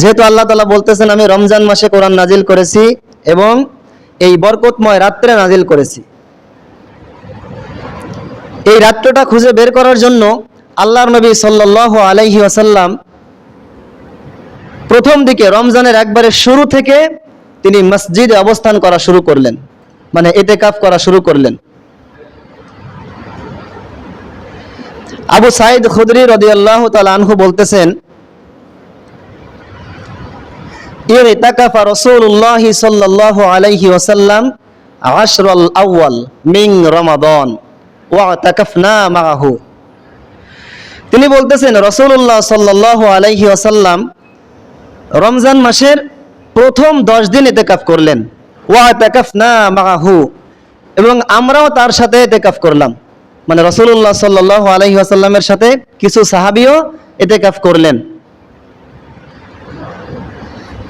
যেহেতু আল্লাহ তালা বলতেছেন, আমি রমজান মাসে কোরআন নাজিল করেছি এবং এই বরকতময় রাত্রে নাজিল করেছি। এই রাত্রটা খুঁজে বের করার জন্য আল্লাহর নবী সাল্লাহ আলাইহি ওয়াসাল্লাম প্রথম দিকে রমজানের একবারে শুরু থেকে তিনি মসজিদে অবস্থান করা শুরু করলেন। মানে এতেকাফ করা শুরু করলেন। আবু সাইদ খুদরি রদিয়াল্লাহ তাআলা আনহু বলতেছেন ইরতাকাফ সাল্লাল্লাহু আলাইহি ওয়াসাল্লাম আশরাল আউয়াল মিন রমাদান ওয়া তাকাফনা তিনি বলতেছেন সাল্লাল্লাহু আলাইহি ওয়াসাল্লাম রমজান মাসের প্রথম দশ দিন এতেকাফ করলেন। ওয়া তাকাফনা মাআহু। এবং আমরাও তার সাথে এতেকাফ করলাম। মানে রসুল্লাহ সাল্লাহ আলহি আসাল্লামের সাথে কিছু সাহাবিও এতেকাফ করলেন।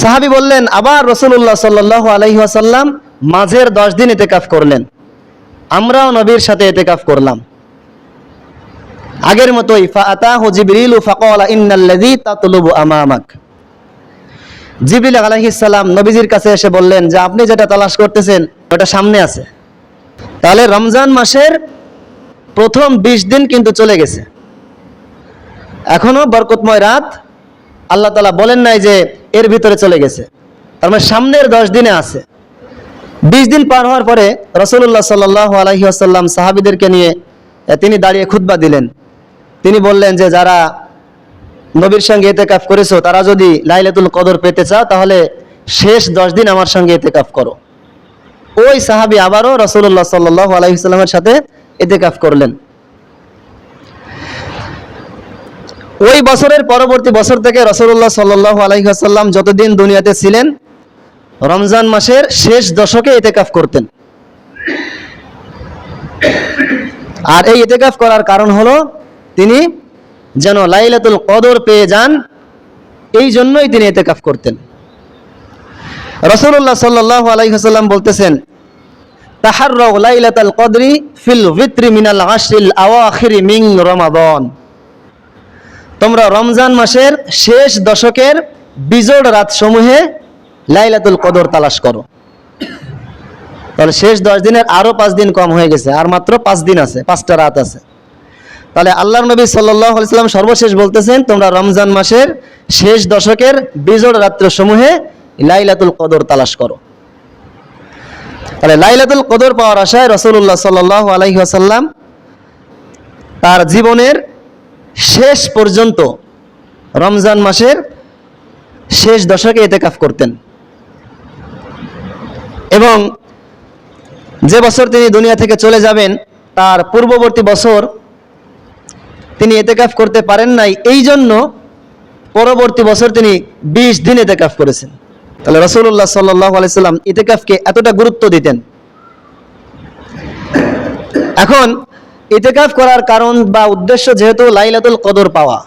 সাহাবী বললেন, আবার রাসূলুল্লাহ সাল্লাল্লাহু আলাইহি ওয়াসাল্লাম মাঝের 10 দিন ইতিকাফ করলেন। আমরাও নবীর সাথে ইতিকাফ করলাম। আগের মতোই, ফাআতাহু জিবরিলু আমামাক। সালাম নবীজির কাছে এসে বললেন, যে আপনি যেটা তালাশ করতেছেন, ওটা সামনে আছে। তাহলে রমজান মাসের প্রথম 20 দিন কিন্তু চলে গেছে। এখনও বরকতময় রাত। আল্লাহ তালা বলেন নাই যে এর ভিতরে চলে গেছে। তার মানে সামনের দশ দিনে আছে। বিশ দিন পার হওয়ার পরে রসুল্লাহ সাল্লাহ আলহি আসাল্লাম সাহাবিদেরকে নিয়ে তিনি দাঁড়িয়ে খুতবা দিলেন। তিনি বললেন যে, যারা নবীর সঙ্গে এতেকাফ করেছ, তারা যদি লাইলাতুল কদর পেতে চাও, তাহলে শেষ দশ দিন আমার সঙ্গে এতেকাফ করো। ওই সাহাবি আবারও রসুল্লাহ সাল্লাহ আলাইসাল্লামের সাথে এতেকাফ করলেন। ওই বছরের পরবর্তী বছর থেকে রসুল্লাহ সাল্লাহ আলাইসাল্লাম যতদিন দুনিয়াতে ছিলেন, রমজান মাসের শেষ দশকে এতেকাফ করতেন। আর এই এতেকাফ করার কারণ হলো, তিনি যেন লাইলাতুল কদর পেয়ে যান, এই জন্যই তিনি এতেকাফ করতেন। রসুল্লাহ সাল্লাহ আলাইসাল্লাম বলতেছেন তাহার লাইলাতাল কদরি ফিল ভিত্রি মিনাল আশরিল আওয়াখিরি মিং রমাদন। তোমরা রমজান মাসের শেষ দশকের বিজোড় রাত সমূহে লাইলাতুল কদর তালাশ করো। তাহলে শেষ দশ দিনের আরও পাঁচ দিন কম হয়ে গেছে, আর মাত্র পাঁচ দিন আছে, পাঁচটা রাত আছে। তাহলে আল্লাহ নবী আলাইসাল্লাম সর্বশেষ বলতেছেন, তোমরা রমজান মাসের শেষ দশকের বিজোড় রাত্র সমূহে লাইলাতুল কদর তালাশ করো। তাহলে লাইলাতুল কদর পাওয়ার আশায় রসুল্লাহ সাল্লাহ আলাইহি আসাল্লাম তার জীবনের শেষ পর্যন্ত রমজান মাসের শেষ দশকে এতেকাফ করতেন। এবং যে বছর তিনি দুনিয়া থেকে চলে যাবেন, তার পূর্ববর্তী বছর তিনি এতেকাফ করতে পারেন নাই এই জন্য পরবর্তী বছর তিনি বিশ দিন এতেকাফ করেছেন। তাহলে রসুল্লাহ সাল্লাহ আলাইসাল্লাম ইতেকাফকে এতটা গুরুত্ব দিতেন। এখন ইতেকাফ করার কারণ বা উদ্দেশ্য যেহেতু লাইলাতুল কদর পাওয়া।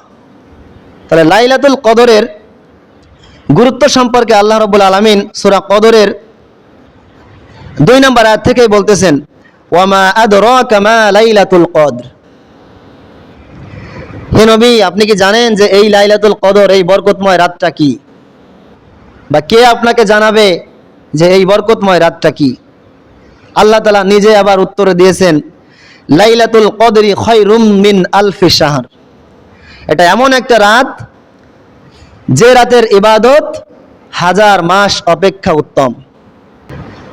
তাহলে লাইলাতুল কদরের গুরুত্ব সম্পর্কে আল্লাহ রবুল আলমিন সুরা কদরের দুই নম্বর আয়াত থেকেই বলতেছেন, ওয়ামা আদরাকা মা লাইলাতুল কদর। হে নবী, আপনি কি জানেন যে এই লাইলাতুল কদর, এই বরকতময় রাতটা কি? বা কে আপনাকে জানাবে যে এই বরকতময় রাতটা কি? আল্লাহ তালা নিজে আবার উত্তরে দিয়েছেন লাইলাতুল কদরি খয়রুম মিন আলফি শাহর। এটা এমন একটা রাত, যে রাতের ইবাদত হাজার মাস অপেক্ষা উত্তম।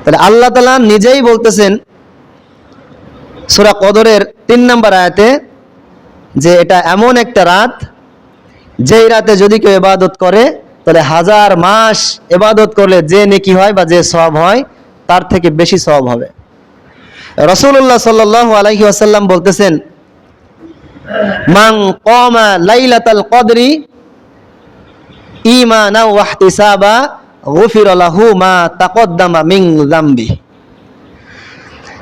তাহলে আল্লাহ তালা নিজেই বলতেছেন, সুরা কদরের তিন নম্বর আয়াতে, যে এটা এমন একটা রাত, যেই রাতে যদি কেউ ইবাদত করে, তাহলে হাজার মাস এবাদত করলে যে নেকি হয় বা যে সব হয়, তার থেকে বেশি সব হবে। রসুল্লাহ সাল্লাহ আলহি আসাল্লাম বলতেছেন, মান কমা লাইলাতাল কদরি ইমানা ওয়াহতিসাবা গফির লাহু মা তাকদ্দামা মিন যামবি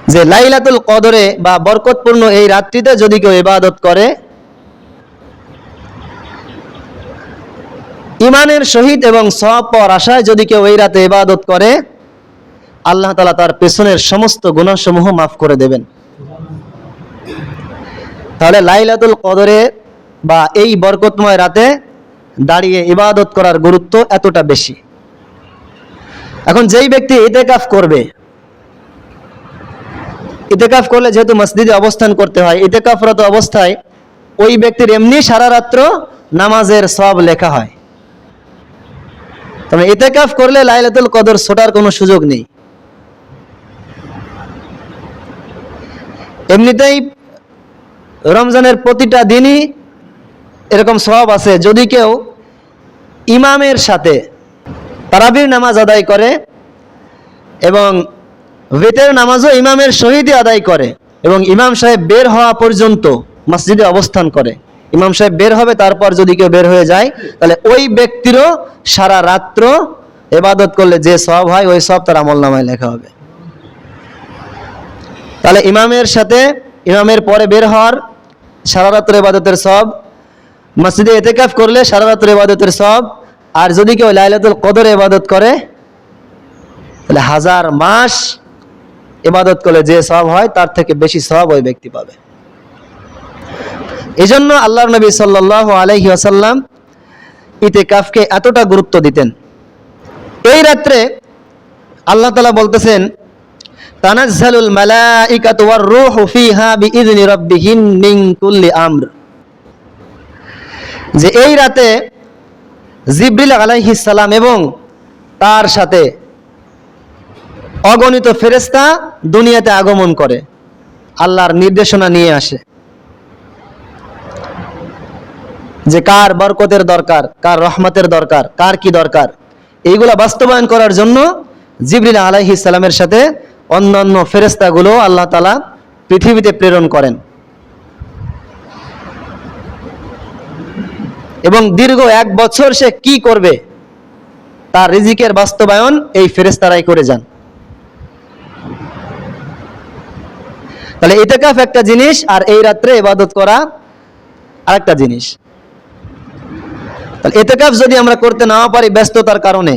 যে লাইলাতুল কদরে বা বরকতপূর্ণ এই রাত্রিতে যদি কেউ ইবাদত করে ইমানের সহিত এবং সব পর আশায় যদি কেউ এই রাতে ইবাদত করে আল্লাহ তালা তার পেছনের সমস্ত গুণাসমূহ মাফ করে দেবেন। তাহলে লাইলাতুল কদরে বা এই বরকতময় রাতে দাঁড়িয়ে ইবাদত করার গুরুত্ব এতটা বেশি। এখন যেই ব্যক্তি ইতেকাফ করবে, ইতেকাফ করলে যেহেতু মসজিদে অবস্থান করতে হয়, ইতেকাফরত অবস্থায় ওই ব্যক্তির এমনি সারা রাত্র নামাজের সব লেখা হয়। তবে ইতেকাফ করলে লাইলাতুল কদর ছোটার কোনো সুযোগ নেই। এমনিতেই রমজানের প্রতিটা দিনই এরকম সব আছে, যদি কেউ ইমামের সাথে তারাবির নামাজ আদায় করে এবং বেতের নামাজও ইমামের সহিতই আদায় করে এবং ইমাম সাহেব বের হওয়া পর্যন্ত মসজিদে অবস্থান করে। ইমাম সাহেব বের হবে, তারপর যদি কেউ বের হয়ে যায়, তাহলে ওই ব্যক্তিরও সারা রাত্র এবাদত করলে যে সব হয়, ওই সব তার আমল নামায় লেখা হবে। তাহলে ইমামের সাথে, ইমামের পরে বের হওয়ার সারা রাত্র ইবাদতের সব মসজিদে এতেকাফ করলে সারা রাত্র ইবাদতের সব আর যদি কেউ লাইলাতুল কদর ইবাদত করে, তাহলে হাজার মাস ইবাদত করলে যে সব হয়, তার থেকে বেশি সব ওই ব্যক্তি পাবে। এই জন্য আল্লাহ নবী সাল্লাহ আলহি আসাল্লাম ইতেকাফকে এতটা গুরুত্ব দিতেন। এই রাত্রে আল্লাহ তালা বলতেছেন তানাজ্জালুল মালাইকাতু ওয়ার রূহু ফিহা বিইذনি রাব্বিহিম মিন কুল্লি আমর। যে এই রাতে জিবরিল আলাইহিস সালাম এবং তার সাথে অগণিত ফেরেশতা দুনিয়াতে আগমন করে, আল্লাহর নির্দেশনা নিয়ে আসে। যে কার বরকতের দরকার, কার রহমতের দরকার, কার কি দরকার, এইগুলা বাস্তবায়ন করার জন্য জিবরিল আলাইহিস সালামের সাথে অন্যান্য ফেরেস্তাগুলো আল্লাহ তালা পৃথিবীতে প্রেরণ করেন। এবং দীর্ঘ এক বছর সে কি করবে? তার রিজিকের বাস্তবায়ন এই ফেরেস্তারাই করে যান। তাহলে ইতেকাফ একটা জিনিস আর এই রাত্রে ইবাদত করা আরেকটা জিনিস। তাহলে এতেকাফ যদি আমরা করতে না পারি ব্যস্ততার কারণে,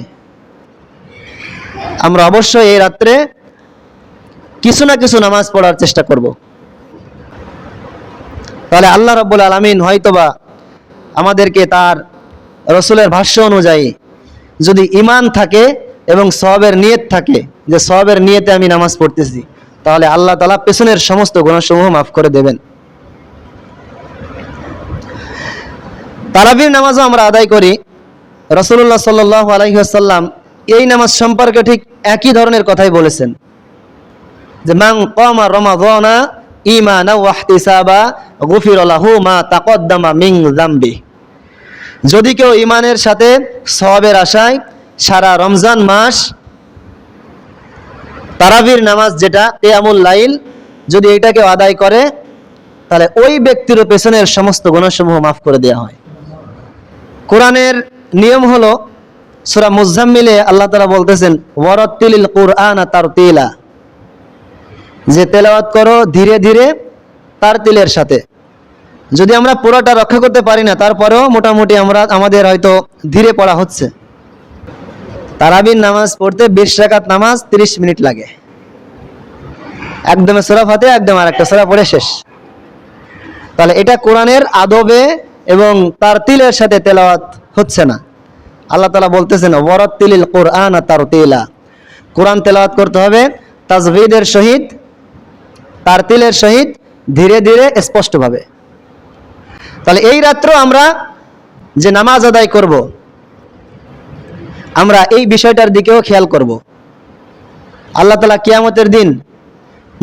আমরা অবশ্যই এই রাত্রে কিছু না কিছু নামাজ পড়ার চেষ্টা করব। তাহলে আল্লাহ রব্বুল আলমিন হয়তোবা আমাদেরকে তার রসুলের ভাষ্য অনুযায়ী যদি ইমান থাকে এবং সবের নিয়ত থাকে যে সবের নিয়তে আমি নামাজ পড়তেছি, তাহলে আল্লাহ তালা পেছনের সমস্ত গুণসমূহ মাফ করে দেবেন। তারাবির নামাজও আমরা আদায় করি। রসুল্লাহ সাল্লাহ আলহিহাসাল্লাম এই নামাজ সম্পর্কে ঠিক একই ধরনের কথাই বলেছেন। যে মাং কমা রমাদানা ইমানা ওয়াহতিসাবা গুফির লাহু মা তাকদ্দামা মিং জাম্বি যদি কেউ ইমানের সাথে সওয়াবের আশায় সারা রমজান মাস তারাবির নামাজ যেটা, কেয়ামুল লাইল, যদি এটা কেউ আদায় করে, তাহলে ওই ব্যক্তির পেছনের সমস্ত গুণসমূহ মাফ করে দেওয়া হয়। কোরআনের নিয়ম হলো, সুরা মুজাম্মিলে আল্লাহ তালা বলতেছেন ওয়ারতিল কোরআন তার তেলা যে তেলাওয়াত করো ধীরে ধীরে তার তিলের সাথে। যদি আমরা পুরোটা রক্ষা করতে পারি না, তারপরেও মোটামুটি আমরা, আমাদের হয়তো ধীরে পড়া হচ্ছে। তারাবির নামাজ পড়তে বিশ রাকাত নামাজ তিরিশ মিনিট লাগে। একদমে সোরা ফাতে একদম আর একটা সোরা পড়ে শেষ। তাহলে এটা কোরআনের আদবে এবং তার তিলের সাথে তেলাওয়াত হচ্ছে না। আল্লাহ তালা বলতেছেন ওয়ারত তিলিল কোরআন আর তার তিলা কোরআন তেলাওয়াত করতে হবে তাজভিদের সহিত তার তিলের সহিত ধীরে ধীরে স্পষ্টভাবে। তাহলে এই রাত্র আমরা যে নামাজ আদায় করব, আমরা এই বিষয়টার দিকেও খেয়াল করব। আল্লাহ তালা কিয়ামতের দিন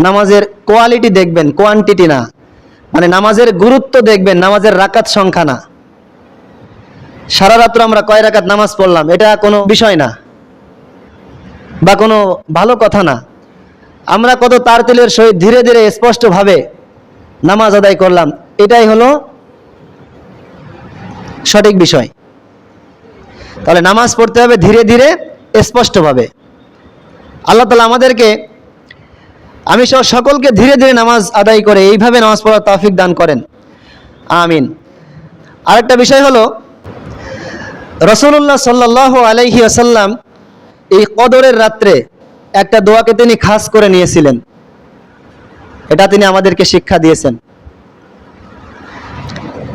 নামাজের কোয়ালিটি দেখবেন, কোয়ান্টিটি না। মানে নামাজের গুরুত্ব দেখবেন, নামাজের রাকাত সংখ্যা না। সারা রাত্র আমরা কয় রাকাত নামাজ পড়লাম, এটা কোনো বিষয় না বা কোনো ভালো কথা না। আমরা কত তার তিলের সহিত ধীরে ধীরে স্পষ্টভাবে নামাজ আদায় করলাম। এটাই হলো সঠিক বিষয়। তাহলে নামাজ পড়তে হবে ধীরে ধীরে, স্পষ্টভাবে। আল্লাহ তালা আমাদেরকে, আমি সহ সকলকে ধীরে ধীরে নামাজ আদায় করে এইভাবে নামাজ পড়ার তৌফিক দান করেন। আমিন। আরেকটা বিষয় হলো রসুল্লাহ সাল্লাহ আলাইহি আসাল্লাম এই কদরের রাত্রে একটা দোয়াকে তিনি খাস করে নিয়েছিলেন। এটা তিনি আমাদেরকে শিক্ষা দিয়েছেন।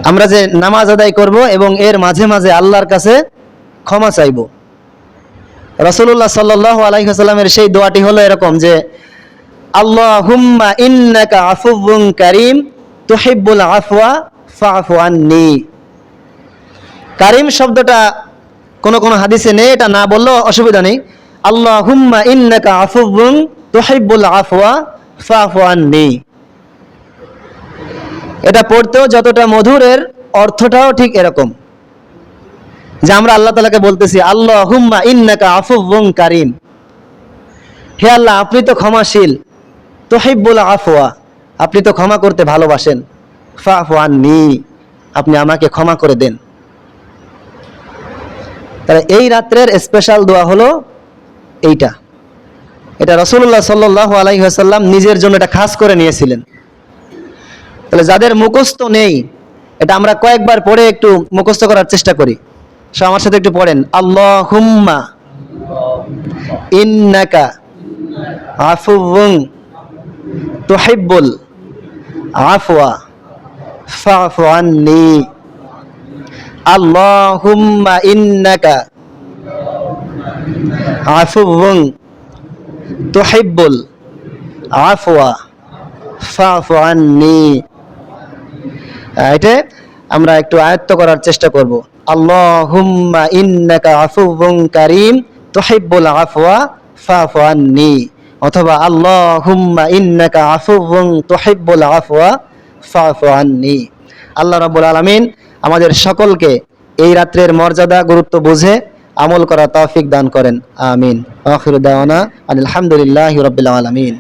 আমরা যে নামাজ আদায় করব এবং এর মাঝে মাঝে আল্লাহর কাছে ক্ষমা চাইব। রসুল্লাহ সাল্লাহ আলাইসাল্লামের সেই দোয়াটি হলো এরকম যে আল্লাহ হুম্মা ইন্নাকা আফুবুন কারিম, তুহিব্বুল আফওয়া ফাফু কারিম শব্দটা কোনো কোনো হাদিসে নেই, এটা না বললেও অসুবিধা নেই। আল্লাহ হুম্মা ইন্নাকা আফুবুন তুহিব্বুল আফওয়া ফাফু আন্নি। এটা পড়তেও যতটা মধুরের অর্থটাও ঠিক এরকম। যে আমরা আল্লাহ তালাকে বলতেছি আল্লাহ হুম্মা ইন্নাকা আফুবুন কারিম। হে আল্লাহ, আপনি তো ক্ষমাশীল, তোহিব্বুল আফওয়া, আপনি তো ক্ষমা করতে ভালোবাসেন। ফাফু আন্নি, আপনি আমাকে ক্ষমা করে দেন। তাহলে এই রাত্রের স্পেশাল দোয়া হলো এইটা। এটা রসুল্লাহ সাল্লাহ আলাইসাল্লাম নিজের জন্য এটা খাস করে নিয়েছিলেন। তাহলে যাদের মুখস্থ নেই, এটা আমরা কয়েকবার পড়ে একটু মুখস্থ করার চেষ্টা করি। সো আমার সাথে একটু পড়েন। আল্লাহ হুম্মা ইন্নাকা আফুবুং তুহিব্বুল আফওয়া ফাফু আন্নি। আল্লাহুম্মা ইন্নাকা আফুবুং তুহিব্বুল আফওয়া ফাফু আন্নি। এটা আমরা একটু আয়ত্ত করার চেষ্টা করব। আল্লাহুম্মা ইন্নাকা আফুবুং কারীম, তুহিব্বুল আফওয়া ফাফু আন্নি। অথবা আল্লাহুম্মা ইন্নাকা আফুবুং তুহিব্বুল আফওয়া ফাফু আন্নি। আল্লাহ রাব্বুল আলামিন আমাদের সকলকে এই রাত্রের মর্যাদা, গুরুত্ব বুঝে আমল করা তৌফিক দান করেন। আমিন। আখির দাওয়ানা আলহামদুলিল্লাহি রাব্বিল আলামিন।